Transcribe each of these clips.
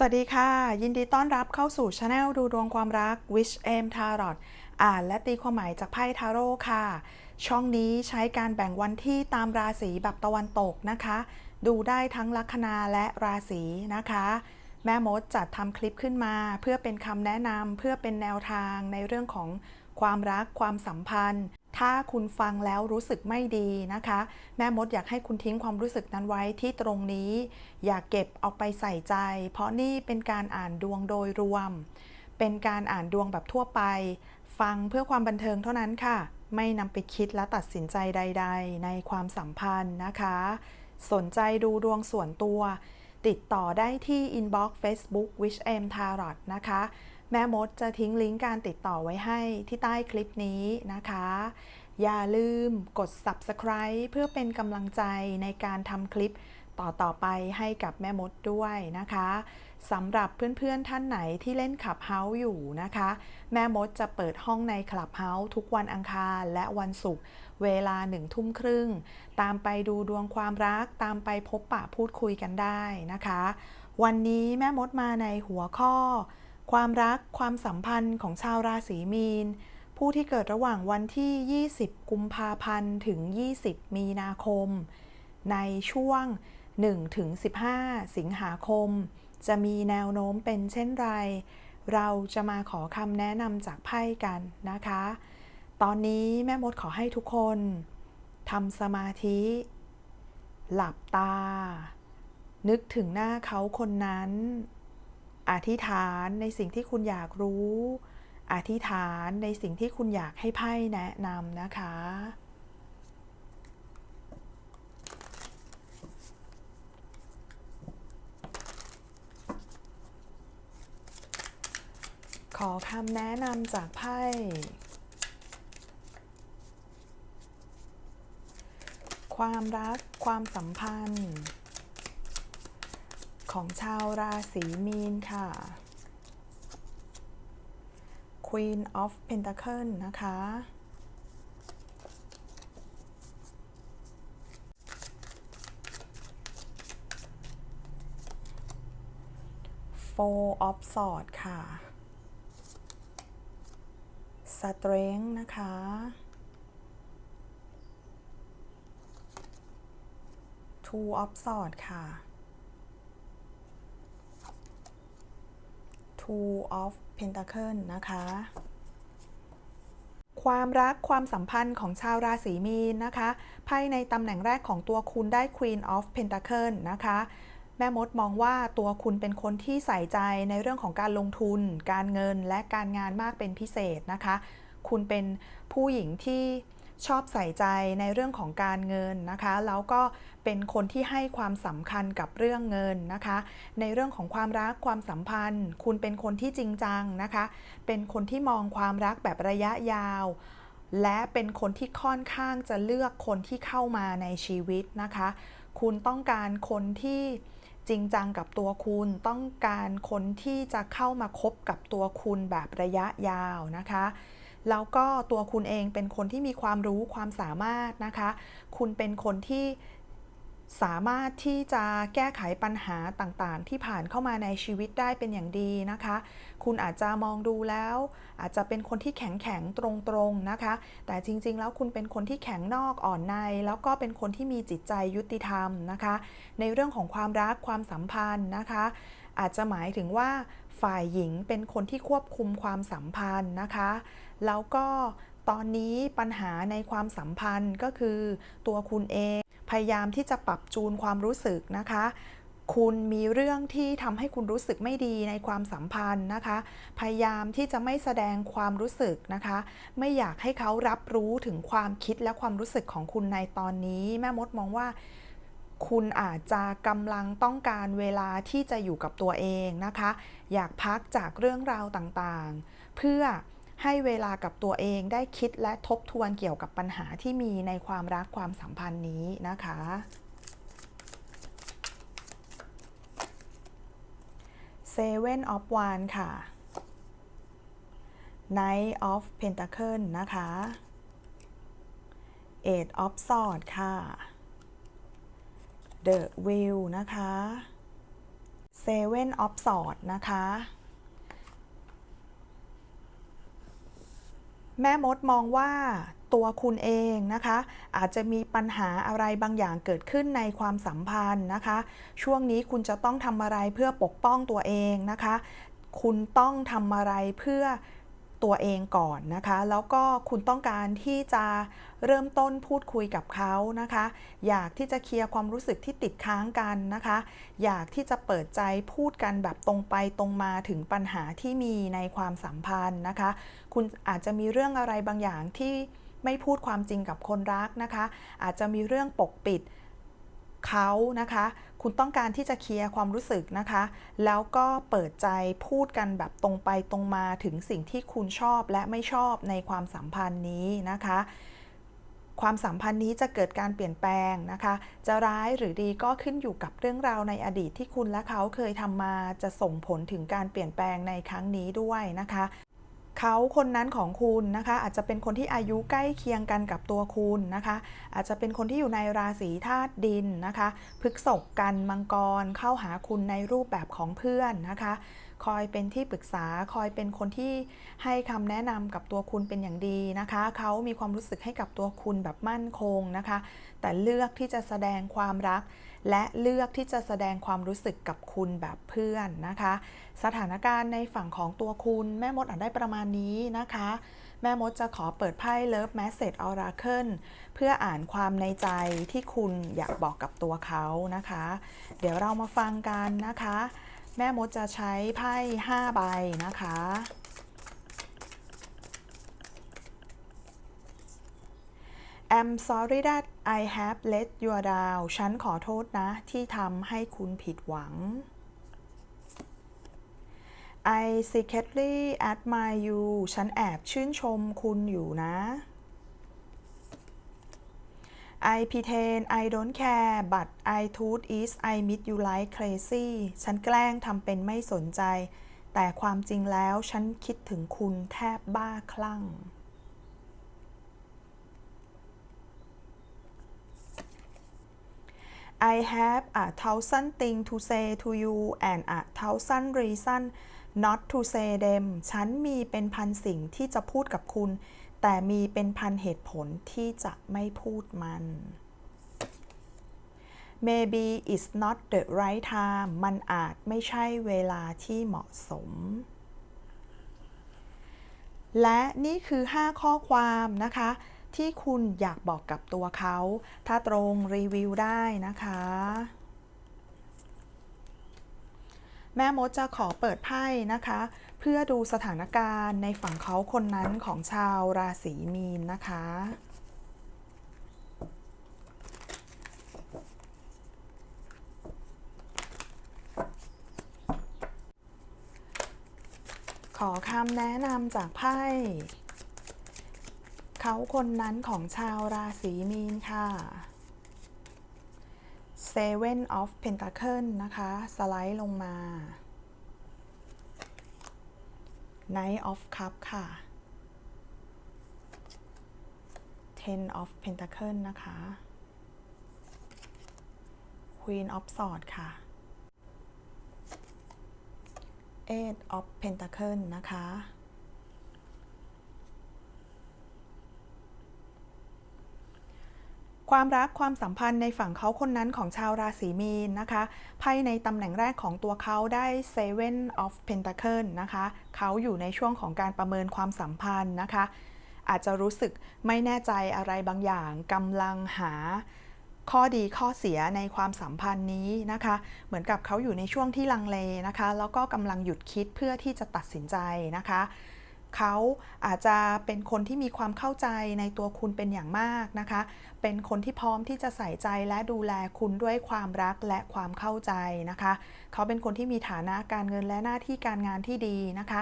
สวัสดีค่ะ ยินดีต้อนรับเข้าสู่ช anel ดูดวงความรัก Wish Aim Tarot อ่านและตีความหมายจากไพ่ทาโร่ค่ะ ช่องนี้ใช้การแบ่งวันที่ตามราศีแบบตะวันตกนะคะ ดูได้ทั้งลัคนาและราศีนะคะ แม่มดจัดทำคลิปขึ้นมาเพื่อเป็นคำแนะนำเพื่อเป็นแนวทางในเรื่องของความรักความสัมพันธ์ ถ้าคุณฟังแล้วรู้สึกไม่ดีนะคะ แม่มดอยากให้คุณทิ้งความรู้สึกนั้นไว้ที่ตรงนี้ อย่าเก็บเอาไปใส่ใจ เพราะนี่เป็นการอ่านดวงโดยรวม เป็นการอ่านดวงแบบทั่วไป ฟังเพื่อความบันเทิงเท่านั้นค่ะ ไม่นำไปคิดและตัดสินใจใด ๆ ในความสัมพันธ์นะคะ สนใจดูดวงส่วนตัว ติดต่อได้ที่ inbox Facebook Wish M Tarot นะคะ แม่มดจะทิ้งลิงก์การติดต่อไว้ให้ที่ใต้คลิปนี้นะคะ อย่าลืมกด subscribe เพื่อเป็นกำลังใจในการทำคลิปต่อๆไปให้กับแม่มดด้วยนะคะสำหรับเพื่อนๆท่านไหนที่เล่นขับเฮาส์อยู่นะคะ แม่มดจะเปิดห้องในคลับเฮาส์ทุกวันอังคารและวันศุกร์เวลาหนึ่งทุ่มครึ่ง ตามไปดูดวงความรักตามไปพบปะพูดคุยกันได้นะคะ วันนี้แม่มดมาในหัวข้อ ความรักความสัมพันธ์ของชาวราศีมีน ผู้ที่เกิดระหว่างวันที่ 20 กุมภาพันธ์ถึง 20 มีนาคม ในช่วง 1-15 สิงหาคม จะมีแนวโน้มเป็นเช่นไร เราจะมาขอคำแนะนำจากไพ่กันนะคะ ตอนนี้แม่มดขอให้ทุกคนทำสมาธิ หลับตา นึกถึงหน้าเขาคนนั้น อธิษฐานในสิ่งที่คุณอยากรู้ อธิษฐานในสิ่งที่คุณอยากให้ไพ่แนะนำนะคะ ขอคำแนะนำจากไพ่ความรัก ความสัมพันธ์ ของชาวราศีมีนค่ะ Queen of Pentacle นะคะ Four of Swords ค่ะ Strength นะคะ Two of Swords ค่ะ Two of Pentacle นะคะ ความรักความสัมพันธ์ของชาวราศีมีนนะคะไพ่ในตำแหน่งแรกของตัวคุณได้ Queen of Pentacle นะคะแม่มดมองว่าตัวคุณเป็นคนที่ใส่ใจในเรื่องของการลงทุน การเงินและการงานมากเป็นพิเศษนะคะ คุณเป็นผู้หญิงที่ ชอบใส่ใจในเรื่องของการเงินนะคะ แล้วก็เป็นคนที่ให้ความสำคัญกับเรื่องเงินนะคะ ในเรื่องของความรักความสัมพันธ์ คุณเป็นคนที่จริงจังนะคะ เป็นคนที่มองความรักแบบระยะยาว และเป็นคนที่ค่อนข้างจะเลือกคนที่เข้ามาในชีวิตนะคะ คุณต้องการคนที่จริงจังกับตัวคุณต้องการคนที่จะเข้ามาคบกับตัวคุณแบบระยะยาวนะคะ แล้วก็ตัวคุณเองเป็นคนที่มีความรู้ความสามารถนะคะ คุณเป็นคนที่ สามารถที่จะแก้ไขปัญหาต่างๆ ที่ผ่านเข้ามาในชีวิตได้เป็นอย่างดีนะคะ คุณอาจจะมองดูแล้ว อาจจะเป็นคนที่แข็งแข็งตรงๆนะคะ แต่จริงๆ แล้วคุณเป็นคนที่แข็งนอกอ่อนใน แล้วก็เป็นคนที่มีจิตใจยุติธรรมนะคะ ในเรื่องของความรักความสัมพันธ์นะคะอาจจะหมายถึงว่าฝ่ายหญิงเป็นคนที่ควบคุมความสัมพันธ์นะคะ แล้วก็ตอนนี้ปัญหาในความสัมพันธ์ก็คือตัวคุณเอง พยายามที่จะปรับจูนความรู้สึกนะคะ คุณมีเรื่องที่ทำให้คุณรู้สึกไม่ดีในความสัมพันธ์นะคะ พยายามที่จะไม่แสดงความรู้สึกนะคะ ไม่อยากให้เขารับรู้ถึงความคิดและความรู้สึกของคุณในตอนนี้ แม่มดมองว่าคุณอาจจะกำลังต้องการเวลาที่จะอยู่กับตัวเองนะคะ อยากพักจากเรื่องราวต่างๆ เพื่อ ให้เวลากับตัวเองได้คิดและทบทวนเกี่ยวกับปัญหาที่มีในความรักความสัมพันธ์นี้นะคะ Seven of Wands ค่ะ Knight of Pentacle นะคะ Eight of Swords ค่ะ The Wheel นะคะ Seven of Swords นะคะ แม่มดมองว่าตัวคุณเองนะคะ อาจจะมีปัญหาอะไรบางอย่างเกิดขึ้นในความสัมพันธ์นะคะ ช่วงนี้คุณจะต้องทำอะไรเพื่อปกป้องตัวเองนะคะ คุณต้องทำอะไรเพื่อ ตัวเองก่อนนะคะ แล้วก็คุณต้องการที่จะเริ่มต้นพูดคุยกับเขานะคะ อยากที่จะเคลียร์ความรู้สึกที่ติดค้างกันนะคะ อยากที่จะเปิดใจพูดกันแบบตรงไปตรงมาถึงปัญหาที่มีในความสัมพันธ์นะคะ คุณอาจจะมีเรื่องอะไรบางอย่างที่ไม่พูดความจริงกับคนรักนะคะ อาจจะมีเรื่องปกปิด เขานะคะ คุณต้องการที่จะเคลียร์ความรู้สึกนะคะ แล้วก็เปิดใจพูดกันแบบตรงไปตรงมาถึงสิ่งที่คุณชอบและไม่ชอบในความสัมพันธ์นี้นะคะ ความสัมพันธ์นี้จะเกิดการเปลี่ยนแปลงนะคะ จะร้ายหรือดีก็ขึ้นอยู่กับเรื่องราวในอดีตที่คุณและเขาเคยทำมาจะส่งผลถึงการเปลี่ยนแปลงในครั้งนี้ด้วยนะคะ เขาคนนั้นของคุณนะคะ อาจจะเป็นคนที่อายุใกล้เคียงกันกับตัวคุณนะคะ อาจจะเป็นคนที่อยู่ในราศีธาตุดินนะคะพฤกษกกันมังกรเข้าหาคุณในรูปแบบของเพื่อนนะคะ คอยเป็นที่ปรึกษาคอยเป็นคนที่ให้คำแนะนำกับตัวคุณเป็นอย่างดีนะคะ เขามีความรู้สึกให้กับตัวคุณแบบมั่นคงนะคะ แต่เลือกที่จะแสดงความรัก และเลือกที่จะแสดงความรู้สึกกับคุณแบบเพื่อนนะคะ สถานการณ์ในฝั่งของตัวคุณ แม่มดอ่านได้ประมาณนี้นะคะ แม่มดจะขอเปิดไพ่ Love Message Oracle เพื่ออ่านความในใจที่คุณอยากบอกกับตัวเขานะคะ เดี๋ยวเรามาฟังกันนะคะ แม่มดจะใช้ไพ่ 5 ใบนะคะ I'm sorry that I have let you down ฉันขอโทษนะที่ทำให้คุณผิดหวัง I secretly admire you ฉันแอบชื่นชมคุณอยู่นะ I pretend I don't care but I truth is I miss you like crazy ฉันแกล้งทำเป็นไม่สนใจ แต่ความจริงแล้วฉันคิดถึงคุณแทบบ้าคลั่ง I have a thousand things to say to you and a thousand reason not to say them ฉันมีเป็นพันสิ่งที่จะพูดกับคุณ แต่มีเป็นพันเหตุผลที่จะไม่พูดมัน Maybe it's not the right time มันอาจไม่ใช่เวลาที่เหมาะสม และนี่คือ 5 ข้อความนะคะ ที่คุณอยากบอกกับตัวเขา ถ้าตรงรีวิวได้นะคะ แม่มดจะขอเปิดไพ่นะคะ เพื่อดูสถานการณ์ในฝั่งเขาคนนั้นของชาวราศีมีนนะคะขอคำแนะนำจากไพ่ เขาคนนั้นของชาวราศีมีนค่ะ Seven of Pentacles นะคะ สไลด์ลงมา Knight of Cup ค่ะ Ten of Pentacles นะคะ Queen of Swords ค่ะ Eight of Pentacles นะคะ ความรักความสัมพันธ์ในฝั่งเขาคนนั้นของชาวราศีมีนนะคะไพ่ในตำแหน่งแรกของตัวเขาได้ Seven of Pentacle นะคะเขาอยู่ในช่วงของการประเมินความสัมพันธ์นะคะ อาจจะรู้สึกไม่แน่ใจอะไรบางอย่างกำลังหาข้อดีข้อเสียในความสัมพันธ์นี้นะคะ เหมือนกับเขาอยู่ในช่วงที่ลังเลนะคะ แล้วก็กำลังหยุดคิดเพื่อที่จะตัดสินใจนะคะ เขาอาจจะเป็นคนที่มีความเข้าใจในตัวคุณเป็นอย่างมากนะคะ เป็นคนที่พร้อมที่จะใส่ใจและดูแลคุณด้วยความรักและความเข้าใจนะคะ เขาเป็นคนที่มีฐานะการเงินและหน้าที่การงานที่ดีนะคะ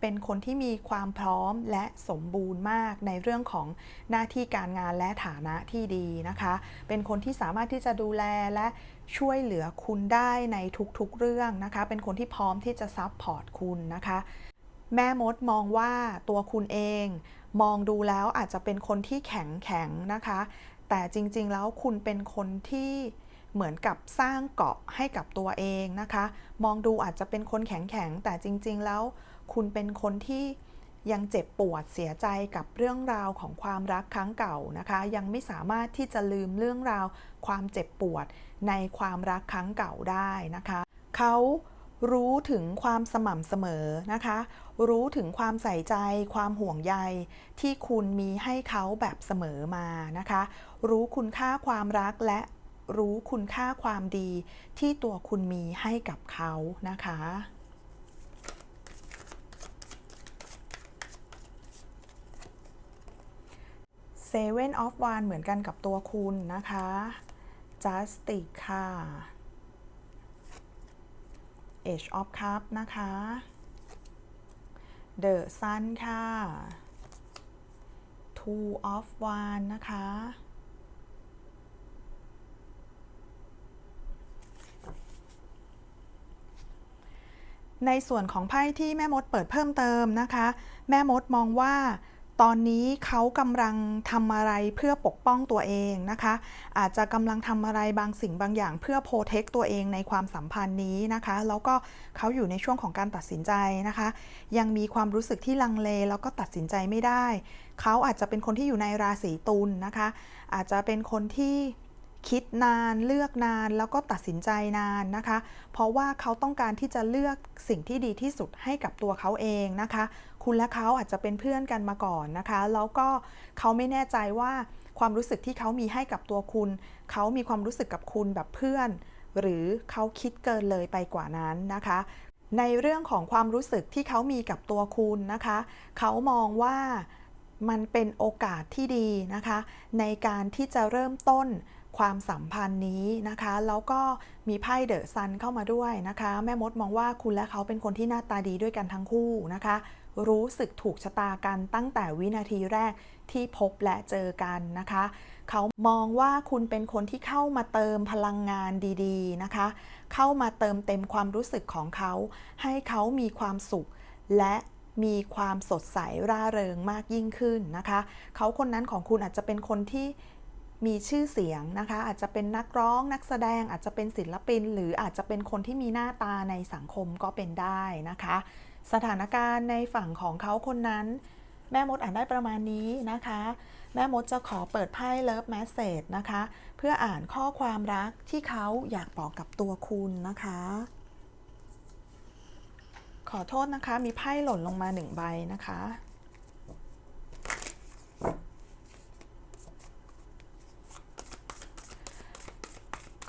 เป็นคนที่มีความพร้อมและสมบูรณ์มากในเรื่องของหน้าที่การงานและฐานะที่ดีนะคะ เป็นคนที่สามารถที่จะดูแลและช่วยเหลือคุณได้ในทุกๆเรื่องนะคะ เป็นคนที่พร้อมที่จะซัพพอร์ตคุณนะคะ แม่มดมองว่าตัวคุณเอง มองดูแล้วอาจจะเป็นคนที่แข็งแข็งนะคะ แต่จริงๆแล้วคุณเป็นคนที่เหมือนกับสร้างเกาะให้กับตัวเองนะคะ มองดูอาจจะเป็นคนแข็งๆแต่จริง ๆ แล้วคุณเป็นคนที่ยังเจ็บปวดเสียใจกับเรื่องราวของความรักครั้งเก่านะคะ ยังไม่สามารถที่จะลืมเรื่องราวความเจ็บปวดในความรักครั้งเก่าได้นะคะ เขา รู้ถึงความสม่ำเสมอนะคะ รู้ถึงความใส่ใจ ความห่วงใยที่คุณมีให้เขาแบบเสมอมานะคะ รู้คุณค่าความรักและรู้คุณค่าความดีที่ตัวคุณมีให้กับเขานะคะ Seven of Wands เหมือนกันกับตัวคุณนะคะ Justice ค่ะ Age of Cup นะคะ The Sun ค่ะ Two of Wands นะคะ ในส่วนของไพ่ที่แม่มดเปิดเพิ่มเติมนะคะ แม่มดมองว่า ตอนนี้เขากำลังทำอะไรเพื่อปกป้องตัวเองนะคะ อาจจะกำลังทำอะไรบางสิ่งบางอย่างเพื่อโปรเทคตัวเองในความสัมพันธ์นี้นะคะ แล้วก็เขาอยู่ในช่วงของการตัดสินใจนะคะ ยังมีความรู้สึกที่ลังเลแล้วก็ตัดสินใจไม่ได้ เขาอาจจะเป็นคนที่อยู่ในราศีตุลนะคะ อาจจะเป็นคนที่คิดนานเลือกนานแล้วก็ตัดสินใจนานนะคะ เพราะว่าเขาต้องการที่จะเลือกสิ่งที่ดีที่สุดให้กับตัวเขาเองนะคะ คุณและเขาอาจจะเป็นเพื่อนกันมาก่อนนะคะ แล้วก็เขาไม่แน่ใจว่าความรู้สึกที่เขามีให้กับตัวคุณ เขามีความรู้สึกกับคุณแบบเพื่อน หรือเขาคิดเกินเลยไปกว่านั้นนะคะ ในเรื่องของความรู้สึกที่เขามีกับตัวคุณนะคะ เขามองว่ามันเป็นโอกาสที่ดีนะคะ ในการที่จะเริ่มต้นความสัมพันธ์นี้นะคะ แล้วก็มีไพ่เดอะซันเข้ามาด้วยนะคะ แม่มดมองว่าคุณและเขาเป็นคนที่หน้าตาดีด้วยกันทั้งคู่นะคะ รู้สึกถูกชะตากันตั้งแต่วินาทีแรกที่พบและเจอกันนะคะ เขามองว่าคุณเป็นคนที่เข้ามาเติมพลังงานดีๆนะคะ เข้ามาเติมเต็มความรู้สึกของเขา ให้เขามีความสุขและมีความสดใสร่าเริงมากยิ่งขึ้นนะคะ เขาคนนั้นของคุณอาจจะเป็นคนที่มีชื่อเสียงนะคะ อาจจะเป็นนักร้องนักแสดงอาจจะเป็นศิลปิน หรืออาจจะเป็นคนที่มีหน้าตาในสังคมก็เป็นได้นะคะ สถานการณ์ในฝั่งของเขาคนนั้น แม่มดอ่านได้ประมาณนี้นะคะ แม่มดจะขอเปิดไพ่เลิฟแมสเซจนะคะ เพื่ออ่านข้อความรักที่เขาอยากบอกกับตัวคุณนะคะ ขอโทษนะคะ มีไพ่หล่นลงมาหนึ่งใบนะคะ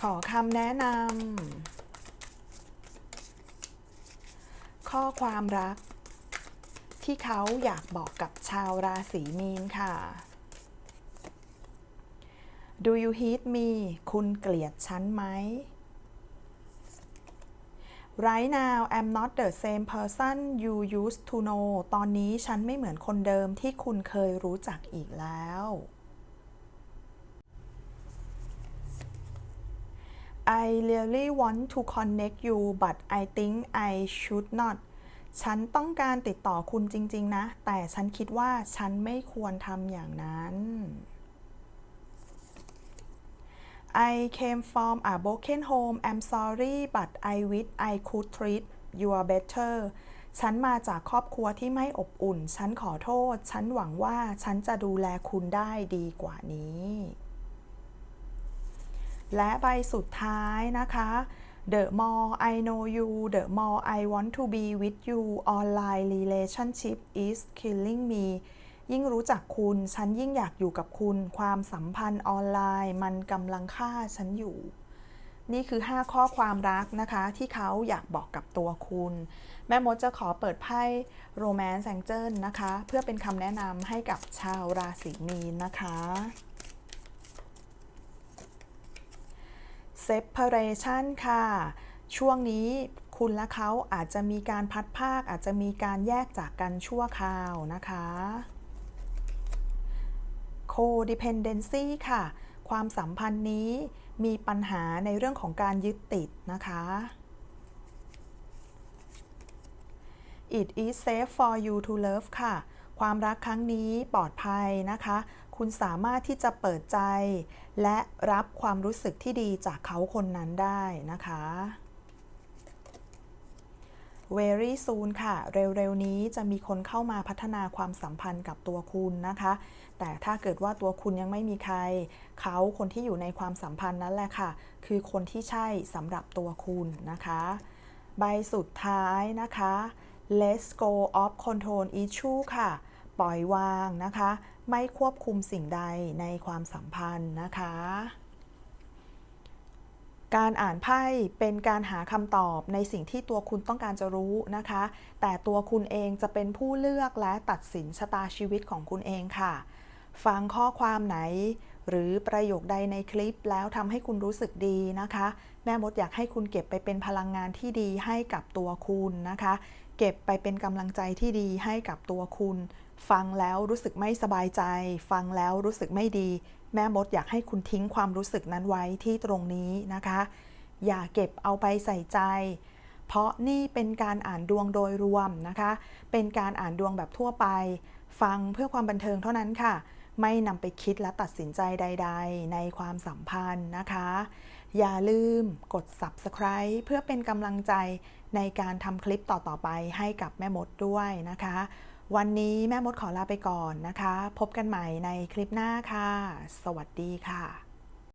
ขอคำแนะนำ ข้อความรัก ที่เขาอยากบอกกับชาวราศีมีนค่ะ Do you hate me คุณเกลียดฉันไหม Right now I'm not the same person you used to know ตอนนี้ฉันไม่เหมือนคนเดิมที่คุณเคยรู้จักอีกแล้ว I really want to connect you but I think I should not ฉันต้องการติดต่อคุณจริง ๆ นะ แต่ฉันคิดว่าฉันไม่ควรทำอย่างนั้น I came from a broken home I'm sorry but I wish I could treat you better ฉันมาจากครอบครัวที่ไม่อบอุ่น ฉันขอโทษ ฉันหวังว่าฉันจะดูแลคุณได้ดีกว่านี้ และใบสุดท้ายนะคะ The more I know you the more I want to be with you online relationship is killing me ยิ่งรู้จักคุณ ฉันยิ่งอยากอยู่กับคุณ ความสัมพันธ์ออนไลน์ มันกำลังฆ่าฉันอยู่ นี่คือ 5 ข้อความรักนะคะ ที่เขาอยากบอกกับตัวคุณ แม่มดจะขอเปิดไพ่ Romance Angel นะคะ เพื่อเป็นคำแนะนำให้กับชาวราศีมีนนะคะ separation ค่ะ ช่วงนี้คุณและเขาอาจจะมีการพัดภาค อาจจะมีการแยกจากกันชั่วคราวนะคะ codependency ค่ะ ความสัมพันธ์นี้มีปัญหาในเรื่องของการยึดติดนะคะ it is safe for you to love ค่ะ ความรักครั้งนี้ปลอดภัยนะคะ คุณสามารถที่จะเปิดใจ และรับความรู้สึกที่ดีจากเขาคนนั้นได้นะคะ very soon ค่ะ เร็วๆนี้จะมีคนเข้ามาพัฒนาความสัมพันธ์กับตัวคุณนะคะ แต่ถ้าเกิดว่าตัวคุณยังไม่มีใคร เขาคนที่อยู่ในความสัมพันธ์นั้นแหละค่ะ คือคนที่ใช่สำหรับตัวคุณนะคะ ใบสุดท้ายนะคะ let's go of control issue ค่ะ ปล่อยวางนะคะ ไม่ควบคุมสิ่งใดในความสัมพันธ์นะคะ การอ่านไพ่เป็นการหาคำตอบในสิ่งที่ตัวคุณต้องการจะรู้นะคะ แต่ตัวคุณเองจะเป็นผู้เลือกและตัดสินชะตาชีวิตของคุณเองค่ะ ฟังข้อความไหน หรือประโยคใดในคลิปแล้วทำให้คุณรู้สึกดีนะคะ แม่มดอยากให้คุณเก็บไปเป็นพลังงานที่ดีให้กับตัวคุณนะคะเก็บไปเป็นกำลังใจที่ดีให้กับตัวคุณ ฟังแล้วรู้สึกไม่สบายใจ ฟังแล้วรู้สึกไม่ดี แม่มดอยากให้คุณทิ้งความรู้สึกนั้นไว้ที่ตรงนี้นะคะ อย่าเก็บเอาไปใส่ใจ เพราะนี่เป็นการอ่านดวงโดยรวมนะคะ เป็นการอ่านดวงแบบทั่วไป ฟังเพื่อความบันเทิงเท่านั้นค่ะ ไม่นำไปคิดและตัดสินใจใด ๆ ในความสัมพันธ์นะคะ อย่าลืมกด subscribe เพื่อเป็นกำลังใจในการทำคลิปต่อๆไปให้กับแม่มดด้วยนะคะ วันนี้แม่มดขอลาไปก่อนนะคะ พบกันใหม่ในคลิปหน้าค่ะ สวัสดีค่ะ